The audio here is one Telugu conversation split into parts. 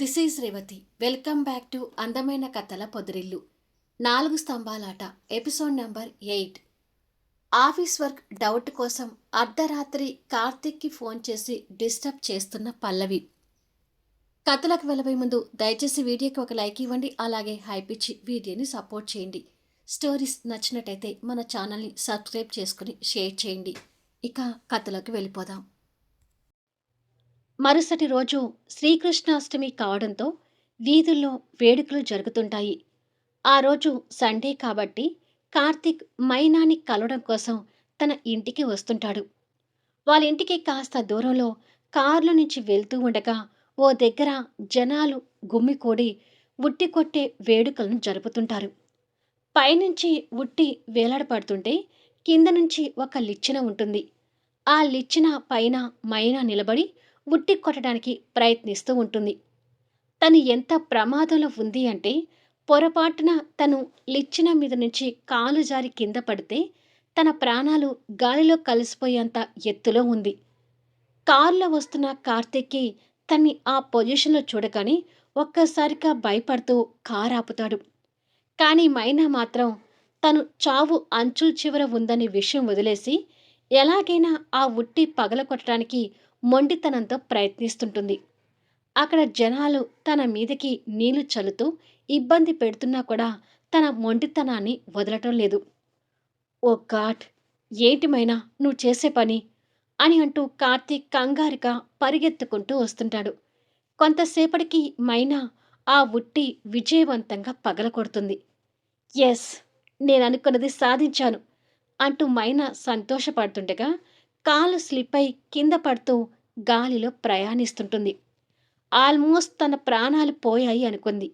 This is Revathi. Welcome back to అందమైన కథల పొదిరిల్లు. నాలుగు స్తంభాలాట episode number eight. Office work doubt కోసం అర్ధరాత్రి కార్తిక్కి ఫోన్ చేసి డిస్టర్బ్ చేస్తున్న పల్లవి. కథలకు వెళ్ళబోయే ముందు దయచేసి వీడియోకి ఒక లైక్ ఇవ్వండి అలాగే హైప్ ఇచ్చి వీడియోని సపోర్ట్ చేయండి. స్టోరీస్ నచ్చినట్టయితే మన ఛానల్ని సబ్స్క్రైబ్ చేసుకుని షేర్ చేయండి. ఇక కథలోకి వెళ్ళిపోదాం. మరుసటి రోజు శ్రీకృష్ణాష్టమి కావడంతో వీధుల్లో వేడుకలు జరుగుతుంటాయి. ఆ రోజు సండే కాబట్టి కార్తీక్ మైనాని కలవడం కోసం తన ఇంటికి వస్తుంటాడు. వాళ్ళ ఇంటికి కాస్త దూరంలో కార్ల నుంచి వెళ్తూ ఉండగా ఓ దగ్గర జనాలు గుమ్మికూడి ఉట్టి కొట్టే వేడుకలను జరుపుతుంటారు. పైనుంచి ఉట్టి వేలాడపడుతుంటే కింద నుంచి ఒక లిచ్చిన ఉంటుంది. ఆ లిచ్చిన పైన మైనా నిలబడి ఉట్టి కొట్టడానికి ప్రయత్నిస్తూ ఉంటుంది. తను ఎంత ప్రమాదంలో ఉంది అంటే పొరపాటున తను లిచ్చిన మీద నుంచి కాలు జారి కింద పడితే తన ప్రాణాలు గాలిలో కలిసిపోయేంత ఎత్తులో ఉంది. కారులో వస్తున్న కార్తీక్కి తన్ని ఆ పొజిషన్లో చూడగానే ఒక్కసారిగా భయపడుతూ కారు ఆపుతాడు. కానీ మైనా మాత్రం తను చావు అంచు చివర ఉందనే విషయం వదిలేసి ఎలాగైనా ఆ ఉట్టి పగలకొట్టడానికి మొండితనంతో ప్రయత్నిస్తుంటుంది. అక్కడ జనాలు తన మీదకి నీళ్ళు చల్లుతూ ఇబ్బంది పెడుతున్నా కూడా తన మొండితనాన్ని వదలటం లేదు. ఓ గాడ్! ఏంటిమైనా నువ్వు చేసే పని? అని అంటూ కార్తీక్ కంగారిక పరిగెత్తుకుంటూ వస్తుంటాడు. కొంతసేపటికి మైనా ఆ ఉట్టి విజయవంతంగా పగలకొడుతుంది ఎస్ నేను అనుకున్నది సాధించాను అంటూ మైనా సంతోషపడుతుండగా కాలు స్లిప్ అయి కింద పడుతూ గాలిలో ప్రయాణిస్తుంటుంది. ఆల్మోస్ట్ తన ప్రాణాలు పోయాయి అనుకుంది.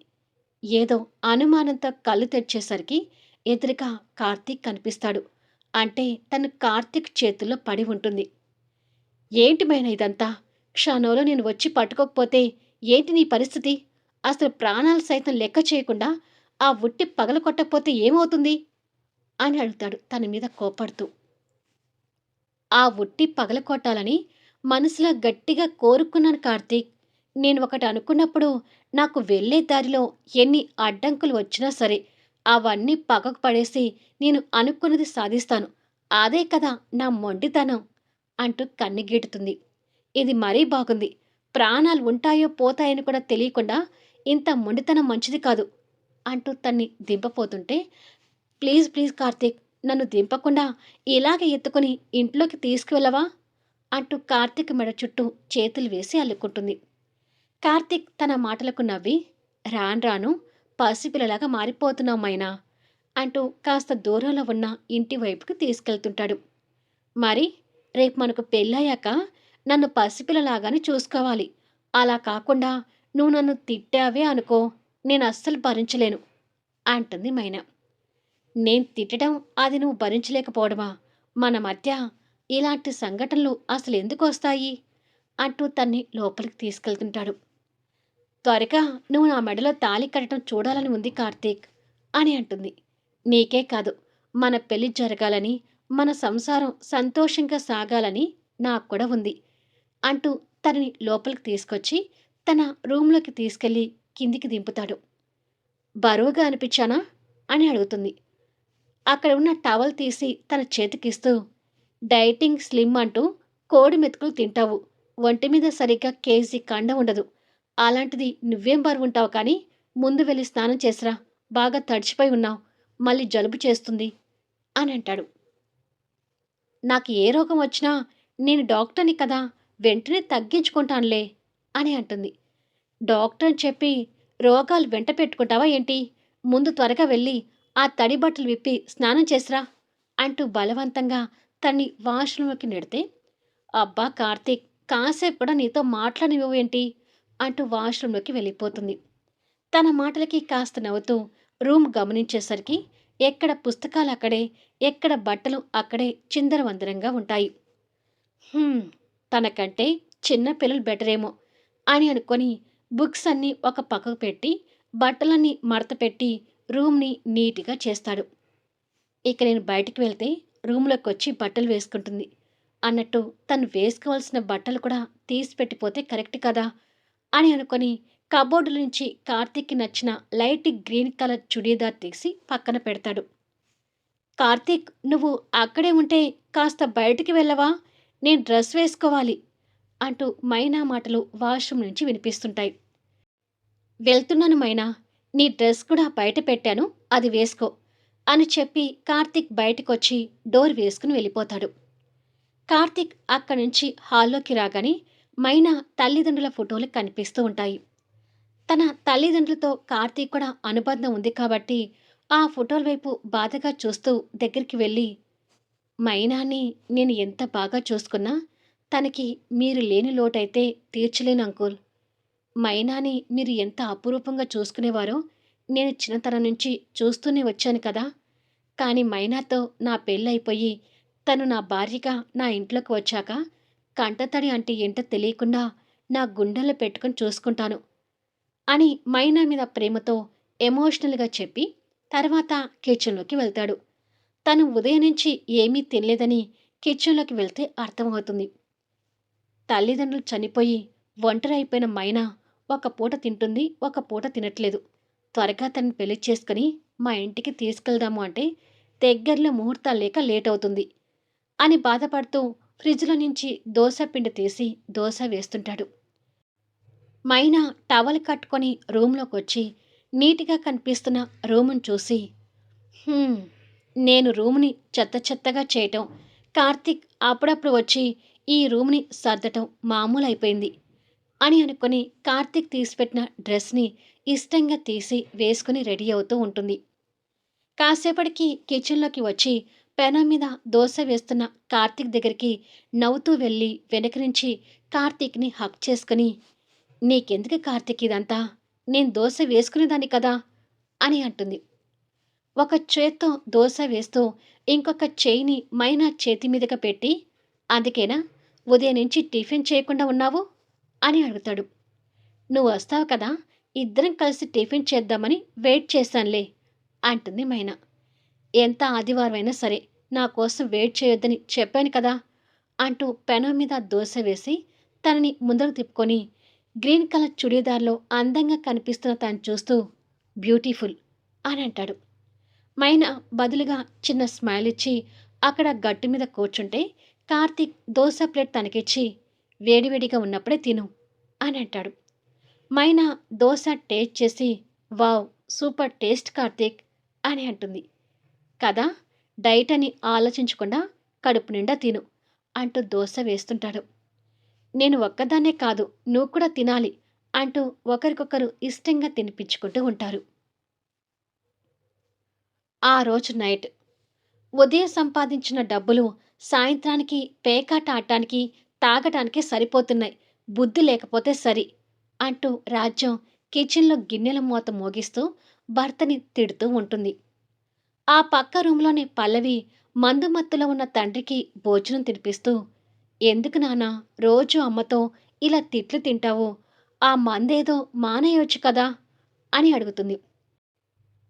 ఏదో అనుమానంతో కళ్ళు తెరిచేసరికి ఎదురుగా కార్తీక్ కనిపిస్తాడు. అంటే తను కార్తీక్ చేతుల్లో పడి ఉంటుంది. ఏంటి మైన ఇదంతా? క్షణంలో నేను వచ్చి పట్టుకోకపోతే ఏంటి నీ పరిస్థితి? అసలు ప్రాణాలు సైతం లెక్క చేయకుండా ఆ ఉట్టి పగల కొట్టకపోతే ఏమవుతుంది? అని అడుగుతాడు తన మీద కోపడుతూ. ఆ ఉట్టి పగల కొట్టాలని మనసులో గట్టిగా కోరుకున్నాను కార్తీక్. నేను ఒకటి అనుకున్నప్పుడు నాకు వెళ్ళే దారిలో ఎన్ని అడ్డంకులు వచ్చినా సరే అవన్నీ పగకు పడేసి నేను అనుకున్నది సాధిస్తాను. అదే కదా నా మొండితనం అంటూ కన్నెగీటుతుంది. ఇది మరీ బాగుంది. ప్రాణాలు ఉంటాయో పోతాయని కూడా తెలియకుండా ఇంత మొండితనం మంచిది కాదు అంటూ తన్ని దింపపోతుంటే ప్లీజ్ ప్లీజ్ కార్తీక్ నన్ను దింపకుండా ఇలాగే ఎత్తుకొని ఇంట్లోకి తీసుకువెళ్ళవా? అంటూ కార్తీక్ మెడ చుట్టూ చేతులు వేసి అల్లుకుంటుంది. కార్తీక్ తన మాటలకు నవ్వి రాను రాను పసిపిల్లలాగా మారిపోతున్నావు మైనా అంటూ కాస్త దూరంలో ఉన్న ఇంటి వైపుకి తీసుకెళ్తుంటాడు. మరి రేపు మనకు పెళ్ళయ్యాక నన్ను పసిపిల్లలాగానే చూసుకోవాలి. అలా కాకుండా నువ్వు నన్ను తిట్టావే అనుకో నేను అస్సలు భరించలేను అంటుంది మైనా. నేను తిట్టడం అది నువ్వు భరించలేకపోవడమా? మన మధ్య ఇలాంటి సంఘటనలు అసలు ఎందుకు వస్తాయి? అంటూ తన్ని లోపలికి తీసుకెళ్తుంటాడు. త్వరగా నువ్వు నా మెడలో తాళి కట్టడం చూడాలని ఉంది కార్తీక్ అని అంటుంది. నీకే కాదు మన పెళ్ళి జరగాలని మన సంసారం సంతోషంగా సాగాలని నాకు కూడా ఉంది అంటూ తనని లోపలికి తీసుకొచ్చి తన రూమ్లోకి తీసుకెళ్ళి కిందికి దింపుతాడు. బరువుగా అనిపించానా? అని అడుగుతుంది. అక్కడ ఉన్న టవల్ తీసి తన చేతికిస్తూ డైటింగ్ స్లిమ్ అంటూ కోడి మెతుకులు తింటావు. ఒంటి మీద సరిగ్గా కేజీ కండ ఉండదు. అలాంటిది నువ్వేం బరువు ఉంటావు కానీ ముందు వెళ్ళి స్నానం చేసిరా. బాగా తడిచిపోయి ఉన్నావు. మళ్ళీ జలుబు చేస్తుంది అని అంటాడు. నాకు ఏ రోగం వచ్చినా నేను డాక్టర్ని కదా వెంటనే తగ్గించుకుంటానులే అని అంటుంది. డాక్టర్ చెప్పి రోగాలు వెంట పెట్టుకుంటావా ఏంటి? ముందు త్వరగా వెళ్ళి ఆ తడి బట్టలు విప్పి స్నానం చేసిరా అంటూ బలవంతంగా తన్ని వాష్రూమ్లోకి నెడితే అబ్బా కార్తీక్ కాసేపు కూడా నీతో మాట్లాడినవు ఏంటి? అంటూ వాష్రూమ్లోకి వెళ్ళిపోతుంది. తన మాటలకి కాస్త నవ్వుతూ రూమ్ గమనించేసరికి ఎక్కడ పుస్తకాలు అక్కడే ఎక్కడ బట్టలు అక్కడే చిందరవందరంగా ఉంటాయి. తనకంటే చిన్న పిల్లలు బెటరేమో అని అనుకొని బుక్స్ అన్నీ ఒక పక్కకు పెట్టి బట్టలన్నీ మడత పెట్టి రూమ్ని నీట్గా చేస్తాడు. ఇక నేను బయటికి వెళ్తే రూమ్లోకి వచ్చి బట్టలు వేసుకుంటుంది. అన్నట్టు తను వేసుకోవాల్సిన బట్టలు కూడా తీసి పెట్టిపోతే కరెక్ట్ కదా? అని అనుకొని కబోర్డు నుంచి కార్తీక్కి నచ్చిన లైట్ గ్రీన్ కలర్ చుడీదార్ తీసి పక్కన పెడతాడు. కార్తీక్ నువ్వు అక్కడే ఉంటే కాస్త బయటికి వెళ్ళవా? నేను డ్రెస్ వేసుకోవాలి అంటూ మైనా మాటలు వాష్రూమ్ నుంచి వినిపిస్తుంటాయి. వెళ్తున్నాను మైనా. నీ డ్రెస్ కూడా బయట పెట్టాను అది వేసుకో అని చెప్పి కార్తిక్ బయటకొచ్చి డోర్ వేసుకుని వెళ్ళిపోతాడు. కార్తిక్ అక్కడి నుంచి హాల్లోకి రాగానే మైనా తల్లిదండ్రుల ఫోటోలు కనిపిస్తూ ఉంటాయి. తన తల్లిదండ్రులతో కార్తీక్ కూడా అనుబంధం ఉంది కాబట్టి ఆ ఫోటోల వైపు బాధగా చూస్తూ దగ్గరికి వెళ్ళి మైనాని నేను ఎంత బాగా చూసుకున్నా తనకి మీరు లేని లోటైతే తీర్చలేను అంకుల్. మైనాని మీరు ఎంత అపురూపంగా చూసుకునేవారో నేను చిన్నతనం నుంచి చూస్తూనే వచ్చాను కదా. కానీ మైనాతో నా పెళ్ళైపోయి తను నా భార్యగా నా ఇంట్లోకి వచ్చాక కంటతడి అంటే ఏంటో తెలియకుండా నా గుండెల్లో పెట్టుకొని చూసుకుంటాను అని మైనా మీద ప్రేమతో ఎమోషనల్గా చెప్పి తర్వాత కిచెన్లోకి వెళ్తాడు. తను ఉదయం నుంచి ఏమీ తినలేదని కిచెన్లోకి వెళ్తే అర్థమవుతుంది. తల్లిదండ్రులు చనిపోయి ఒంటరి అయిపోయిన మైనా ఒక పూట తింటుంది ఒక పూట తినట్లేదు. త్వరగా తనని పెళ్ళి చేసుకుని మా ఇంటికి తీసుకెళ్దాము అంటే దగ్గరలో ముహూర్తాలు లేక లేట్ అవుతుంది అని బాధపడుతూ ఫ్రిడ్జ్లో నుంచి దోశ పిండి తీసి దోశ వేస్తుంటాడు. మైనా టవల్ కట్టుకొని రూమ్లోకి వచ్చి నీట్గా కనిపిస్తున్న రూమును చూసి నేను రూమ్ని చెత్త చెత్తగా చేయటం కార్తీక్ అప్పుడప్పుడు వచ్చి ఈ రూమ్ని సర్దటం మామూలు అయిపోయింది అని అనుకుని కార్తీక్ తీసిపెట్టిన డ్రెస్ని ఇష్టంగా తీసి వేసుకుని రెడీ అవుతూ ఉంటుంది. కాసేపటికి కిచెన్లోకి వచ్చి పెనం మీద దోశ వేస్తున్న కార్తీక్ దగ్గరికి నవ్వుతూ వెళ్ళి వెనక నుంచి కార్తీక్ని హక్ చేసుకుని నీకెందుకు కార్తీక్ ఇదంతా? నేను దోశ వేసుకునేదాన్ని కదా? అని అంటుంది. ఒక చేత్తో దోశ వేస్తూ ఇంకొక చేయిని మైనా చేతి మీదగా పెట్టి అందుకేనా? ఉదయం నుంచి టిఫిన్ చేయకుండా ఉన్నావు? అని అడుగుతాడు. నువ్వు వస్తావు కదా ఇద్దరం కలిసి టిఫిన్ చేద్దామని వెయిట్ చేశానులే అంటుంది మైనా. ఎంత ఆదివారం అయినా సరే నా కోసం వెయిట్ చేయొద్దని చెప్పాను కదా అంటూ పెనం మీద దోశ వేసి తనని ముందరకు తిప్పుకొని గ్రీన్ కలర్ చుడీదార్లో అందంగా కనిపిస్తున్న తను చూస్తూ బ్యూటిఫుల్ అని అంటాడు. మైనా బదులుగా చిన్న స్మైల్ ఇచ్చి అక్కడ గట్టు మీద కూర్చుంటే కార్తీక్ దోశ ప్లేట్ తనకిచ్చి వేడివేడిగా ఉన్నప్పుడే తిను అని అంటాడు. మైనా దోశ టేస్ట్ చేసి వావ్ సూపర్ టేస్ట్ కార్తీక్ అని అంటుంది. కదా డైట్ అని ఆలోచించకుండా కడుపు నిండా తిను అంటూ దోశ వేస్తుంటాడు. నేను ఒక్కదాన్నే కాదు నువ్వు కూడా తినాలి అంటూ ఒకరికొకరు ఇష్టంగా తినిపించుకుంటూ ఉంటారు. ఆ రోజు నైట్. ఉదయం సంపాదించిన డబ్బులు సాయంత్రానికి పేకాట ఆడటానికి తాగటానికి సరిపోతున్నాయి. బుద్ధి లేకపోతే సరి అంటూ రాజ్యం కిచెన్లో గిన్నెల మూత మోగిస్తూ భర్తని తిడుతూ ఉంటుంది. ఆ పక్క రూమ్లోని పల్లవి మందుమత్తులో ఉన్న తండ్రికి భోజనం తినిపిస్తూ ఎందుకు నానా రోజు అమ్మతో ఇలా తిట్లు తింటావు? ఆ మందేదో మానేయొచ్చు కదా? అని అడుగుతుంది.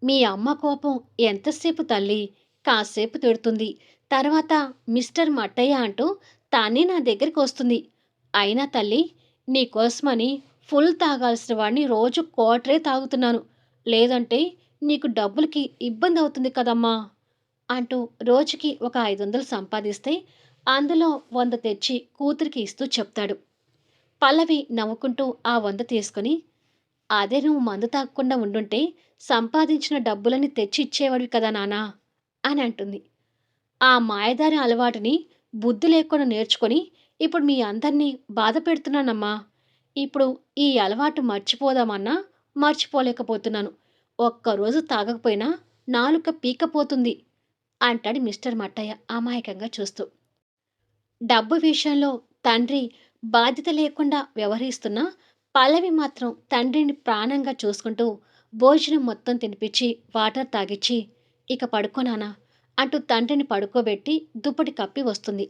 మీ అమ్మ కోపం ఎంతసేపు తల్లి? కాసేపు తిడుతుంది. తర్వాత మిస్టర్ మట్టయ్య అంటూ తానే నా దగ్గరికి వస్తుంది. అయినా తల్లి నీకోసమని ఫుల్ తాగాల్సిన వాడిని రోజు క్వార్టరే తాగుతున్నాను. లేదంటే నీకు డబ్బులకి ఇబ్బంది అవుతుంది కదమ్మా! అంటూ రోజుకి ఒక ఐదు వందలు సంపాదిస్తే అందులో వంద తెచ్చి కూతురికి ఇస్తూ చెప్తాడు. పల్లవి నవ్వుకుంటూ ఆ వంద తీసుకొని అదే నువ్వు మందు తాగకుండా ఉండుంటే సంపాదించిన డబ్బులని తెచ్చి ఇచ్చేవాడివి కదా నానా అని అంటుంది. ఆ మాయదారి అలవాటుని బుద్ధి లేకుండా నేర్చుకొని ఇప్పుడు మీ అందరినీ బాధ పెడుతున్నానమ్మా. ఇప్పుడు ఈ అలవాటు మర్చిపోదామన్నా మర్చిపోలేకపోతున్నాను. ఒక్కరోజు తాగకపోయినా నాలుక పీకపోతుంది అంటాడు మిస్టర్ మట్టయ్య అమాయకంగా చూస్తూ. డబ్బు విషయంలో తండ్రి బాధ్యత లేకుండా వ్యవహరిస్తున్న పల్లవి మాత్రం తండ్రిని ప్రాణంగా చూసుకుంటూ భోజనం మొత్తం తినిపించి వాటర్ తాగిచ్చి ఇక పడుకోనానా అంటూ తండ్రిని పడుకోబెట్టి దుప్పటి కప్పి వస్తుంది.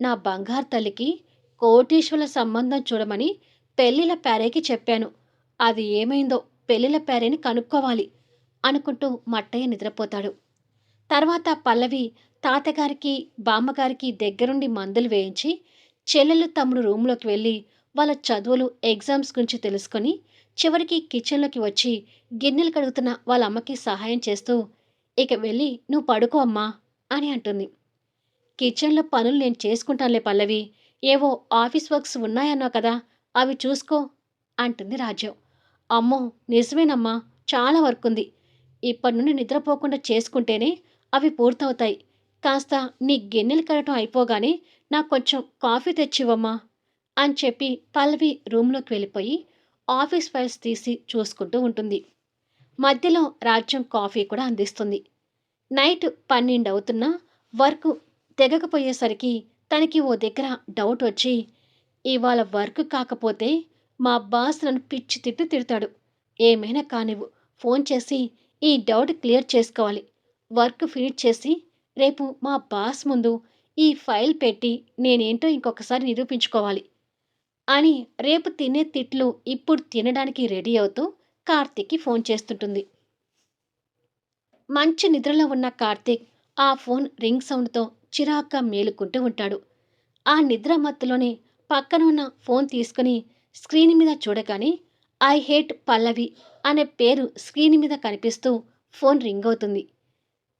నా బంగారు తల్లికి కోటీశ్వరుల సంబంధం చూడమని పెళ్ళిళ్ళ ప్యారేకి చెప్పాను. అది ఏమైందో పెళ్ళిళ్ళ ప్యారేని కనుక్కోవాలి అనుకుంటూ మట్టయ్య నిద్రపోతాడు. తర్వాత పల్లవి తాతగారికి బామ్మగారికి దగ్గరుండి మందులు వేయించి చెల్లెలు తమ్ముడు రూమ్లోకి వెళ్ళి వాళ్ళ చదువులు ఎగ్జామ్స్ గురించి తెలుసుకొని చివరికి కిచెన్లోకి వచ్చి గిన్నెలు కడుగుతున్న వాళ్ళ అమ్మకి సహాయం చేస్తూ ఇక వెళ్ళి నువ్వు పడుకో అమ్మా అని అంటుంది. కిచెన్లో పనులు నేను చేసుకుంటానులే పల్లవి. ఏవో ఆఫీస్ వర్క్స్ ఉన్నాయన్నావు కదా అవి చూసుకో అంటుంది రాజ్యం అమ్మో నిజమేనమ్మా చాలా వర్క్ ఉంది. ఇప్పటి నుండి నిద్రపోకుండా చేసుకుంటేనే అవి పూర్తవుతాయి. కాస్త నీ గిన్నెలు కడటం అయిపోగానే నాకు కొంచెం కాఫీ తెచ్చివమ్మా అని చెప్పి పల్లవి రూమ్లోకి వెళ్ళిపోయి ఆఫీస్ ఫైల్స్ తీసి చూసుకుంటూ ఉంటుంది. మధ్యలో రాజ్యం కాఫీ కూడా అందిస్తుంది. నైట్ పన్నెండు అవుతున్నా వర్క్ తెగకపోయేసరికి తనకి ఓ దగ్గర డౌట్ వచ్చి ఇవాళ వర్క్ కాకపోతే మా బాస్ నన్ను పిచ్చి తిట్టు తిడతాడు. ఏమైనా కానివ్వు. ఫోన్ చేసి ఈ డౌట్ క్లియర్ చేసుకోవాలి. వర్క్ ఫినిష్ చేసి రేపు మా బాస్ ముందు ఈ ఫైల్ పెట్టి నేనేంటో ఇంకొకసారి నిరూపించుకోవాలి అని రేపు తినే తిట్లు ఇప్పుడు తినడానికి రెడీ అవుతూ కార్తీక్కి ఫోన్ చేస్తుంటుంది. మంచి నిద్రలో ఉన్న కార్తీక్ ఆ ఫోన్ రింగ్ సౌండ్తో చిరాగ్గా మేలుకుంటూ ఉంటాడు. ఆ నిద్ర మత్తులోనే పక్కన ఉన్న ఫోన్ తీసుకుని స్క్రీన్ మీద చూడగానే ఐ హేట్ పల్లవి అనే పేరు స్క్రీన్ మీద కనిపిస్తూ ఫోన్ రింగ్ అవుతుంది.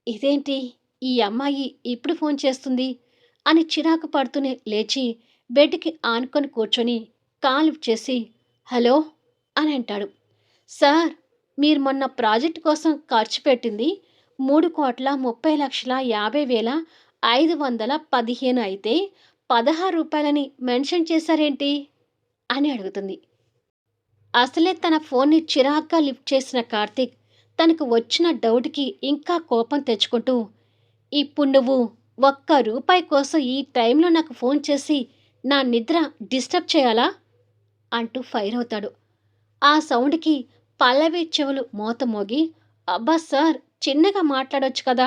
ఇదేంటి? ఈ అమ్మాయి ఇప్పుడు ఫోన్ చేస్తుంది? అని చిరాకు పడుతూనే లేచి బెడ్కి ఆనుకొని కూర్చొని కాల్ చేసి హలో అని అంటాడు. సార్ మీరు మొన్న ప్రాజెక్ట్ కోసం ఖర్చు పెట్టింది మూడు కోట్ల ముప్పై లక్షల యాభై వేల ఐదు వందల పదిహేను అయితే పదహారు రూపాయలని మెన్షన్ చేశారేంటి? అని అడుగుతుంది. అసలే తన ఫోన్ని చిరాగ్గా లిఫ్ట్ చేసిన కార్తీక్ తనకు వచ్చిన డౌట్కి ఇంకా కోపం తెచ్చుకుంటూ ఇప్పుడు నువ్వు ఒక్క రూపాయి కోసం ఈ టైంలో నాకు ఫోన్ చేసి నా నిద్ర డిస్టర్బ్ చేయాలా? అంటూ ఫైర్ అవుతాడు. ఆ సౌండ్కి పల్లవి చెవులు మోత మోగి అబ్బా సార్ చిన్నగా మాట్లాడొచ్చు కదా.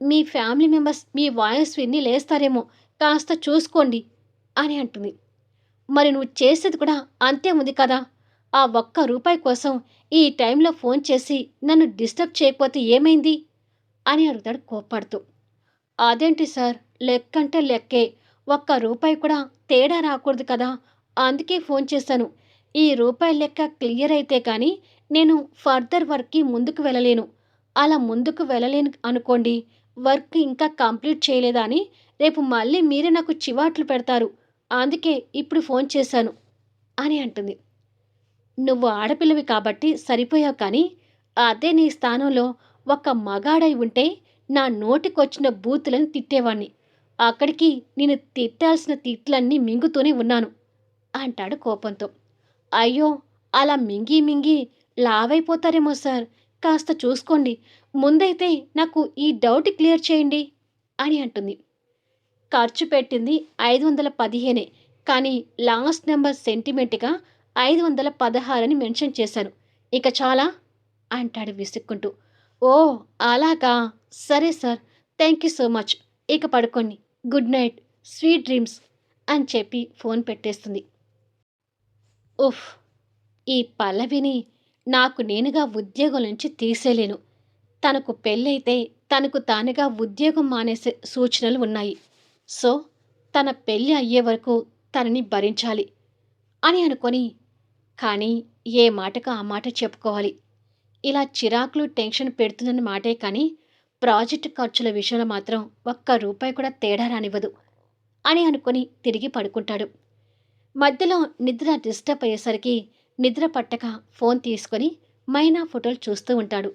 మీ ఫ్యామిలీ మెంబర్స్ మీ వాయిస్ విని లేస్తారేమో. కాస్త చూసుకోండి అని అంటుంది. మరి నువ్వు చేసేది కూడా అంతే ఉంది కదా. ఆ ఒక్క రూపాయి కోసం ఈ టైంలో ఫోన్ చేసి నన్ను డిస్టర్బ్ చేయకపోతే ఏమైంది? అని అడుగుతాడు కోప్పడుతూ. అదేంటి సార్ లెక్కంటే లెక్కే. ఒక్క రూపాయి కూడా తేడా రాకూడదు కదా. అందుకే ఫోన్ చేశాను. ఈ రూపాయి లెక్క క్లియర్ అయితే కానీ నేను ఫర్దర్ వర్క్కి ముందుకు వెళ్ళలేను. అలా ముందుకు వెళ్ళలేను అనుకోండి వర్క్ ఇంకా కంప్లీట్ చేయలేదా అని రేపు మళ్ళీ మీరే నాకు చివాట్లు పెడతారు. అందుకే ఇప్పుడు ఫోన్ చేశాను అని అంటుంది. నువ్వు ఆడపిల్లవి కాబట్టి సరిపోయావు కానీ అదే నీ స్థానంలో ఒక మగాడై ఉంటే నా నోటికొచ్చిన బూతులను తిట్టేవాణ్ణి. అక్కడికి నేను తిట్టాల్సిన తిట్లన్నీ మింగుతూనే ఉన్నాను అంటాడు కోపంతో. అయ్యో అలా మింగి మింగి లావైపోతారేమో సార్. కాస్త చూసుకోండి. ముందైతే నాకు ఈ డౌట్ క్లియర్ చేయండి అని అంటుంది. ఖర్చు పెట్టింది ఐదు వందల పదిహేనే కానీ లాస్ట్ నెంబర్ సెంటిమెంట్గా ఐదు వందల పదహారని మెన్షన్ చేశాను. ఇక చాలా? అంటాడు విసుక్కుంటూ. ఓ అలాగా? సరే sir. Thank you so much. ఇక పడుకోండి. Good night. స్వీట్ డ్రీమ్స్ అని చెప్పి ఫోన్ పెట్టేస్తుంది. ఉఫ్! ఈ పల్లవిని నాకు నేనుగా ఉద్యోగం నుంచి తీసేలేను. తనకు పెళ్ళైతే తనకు తానుగా ఉద్యోగం మానేసే సూచనలు ఉన్నాయి. సో తన పెళ్ళి అయ్యే వరకు తనని భరించాలి అని అనుకొని కానీ ఏ మాటకు ఆ మాట చెప్పుకోవాలి. ఇలా చిరాకులు టెన్షన్ పెడుతుందన్న మాటే కానీ ప్రాజెక్టు ఖర్చుల విషయంలో మాత్రం ఒక్క రూపాయి కూడా తేడా రానివ్వదు అని అనుకుని తిరిగి పడుకుంటాడు. మధ్యలో నిద్ర డిస్టర్బ్ అయ్యేసరికి నిద్ర పట్టక ఫోన్ తీసుకొని మైనా ఫోటోలు చూస్తూ ఉంటాడు.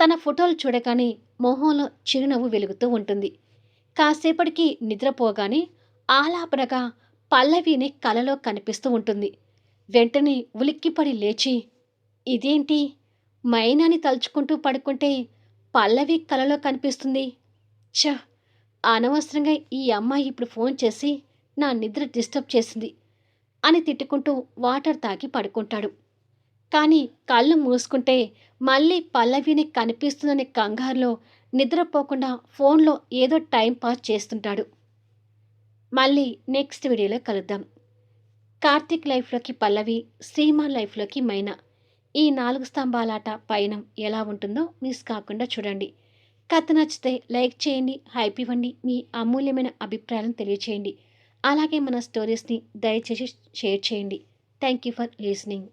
తన ఫోటోలు చూడగానే మొహంలో చిరునవ్వు వెలుగుతూ ఉంటుంది. కాసేపటికి నిద్రపోగానే ఆలాపనగా పల్లవిని కలలో కనిపిస్తూ ఉంటుంది. వెంటనే ఉలిక్కిపడి లేచి ఇదేంటి? మైనాని తలుచుకుంటూ పడుకుంటే పల్లవి కలలో కనిపిస్తుంది. ఛ! అనవసరంగా ఈ అమ్మాయి ఇప్పుడు ఫోన్ చేసి నా నిద్ర డిస్టర్బ్ చేసింది. అని తిట్టుకుంటూ వాటర్ తాగి పడుకుంటాడు. కానీ కళ్ళు మూసుకుంటే మళ్ళీ పల్లవిని కనిపిస్తుందనే కంగారులో నిద్రపోకుండా ఫోన్లో ఏదో టైం పాస్ చేస్తుంటాడు. మళ్ళీ నెక్స్ట్ వీడియోలో కలుద్దాం. కార్తీక్ లైఫ్లోకి పల్లవి శ్రీమాన్ లైఫ్లోకి మైనా. ఈ నాలుగు స్తంభాలాట పయనం ఎలా ఉంటుందో మిస్ కాకుండా చూడండి. కథ నచ్చితే లైక్ చేయండి హైప్ ఇవ్వండి మీ అమూల్యమైన అభిప్రాయాలను తెలియచేయండి. అలాగే మన స్టోరీస్‌ని దయచేసి షేర్ చేయండి. Thank you for listening.